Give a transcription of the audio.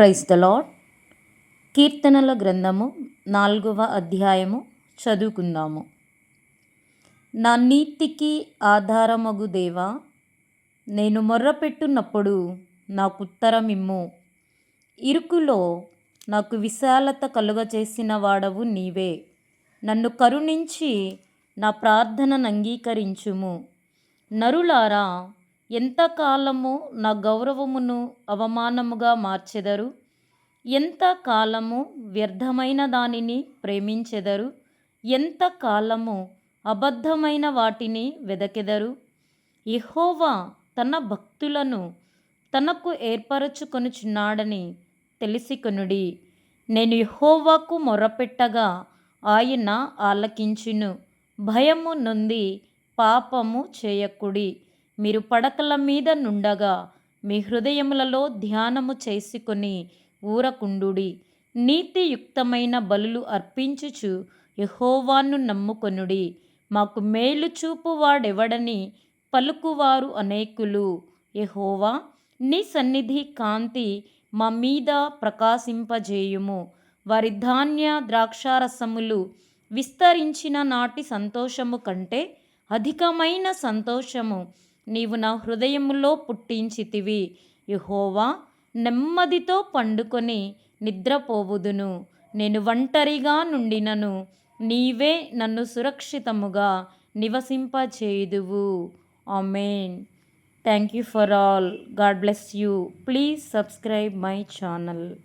Praise the lord కీర్తనల గ్రంథము నాలుగవ అధ్యాయము చదువుకుందాము. నా నీతికి ఆధారమగు దేవా నేను మొర్రపెట్టున్నప్పుడు నాకు ఉత్తరమిమ్ము. ఇరుకులో నాకు విశాలత కలుగచేసిన వాడవు నీవే. నన్ను కరుణించి నా ప్రార్థనను అంగీకరించుము. నరులారా ఎంతకాలము నా గౌరవమును అవమానముగా మార్చెదరు? ఎంతకాలము వ్యర్థమైన దానిని ప్రేమించెదరు? ఎంతకాలము అబద్ధమైన వాటిని వెదకెదరు? ఎహోవా తన భక్తులను తనకు ఏర్పరచుకొనుచున్నాడని తెలిసికొనుడి. నేను ఎహోవాకు మొరపెట్టగా ఆయన ఆలకించును. భయము నొంది పాపము చేయకుడి. మీరు పడకల మీద నుండగా మీ హృదయములలో ధ్యానము చేసుకొని ఊరకుండుడి. నీతియుక్తమైన బలులు అర్పించుచు యహోవాను నమ్ముకొనుడి. మాకు మేలు చూపువాడెవడని పలుకువారు అనేకులు. యహోవా నీ సన్నిధి కాంతి మా మీద ప్రకాశింపజేయుము. వారి ధాన్య ద్రాక్షారసములు విస్తరించిన నాటి సంతోషము కంటే అధికమైన సంతోషము నీవు నా హృదయములో పుట్టించితివి. యహోవా నెమ్మదితో పండుకొని నిద్రపోవుదును. నేను ఒంటరిగా నుండినను. నీవే నన్ను సురక్షితముగా నివసింపచేయుదువు. Amen. Thank you for all. God bless you. Please subscribe my channel.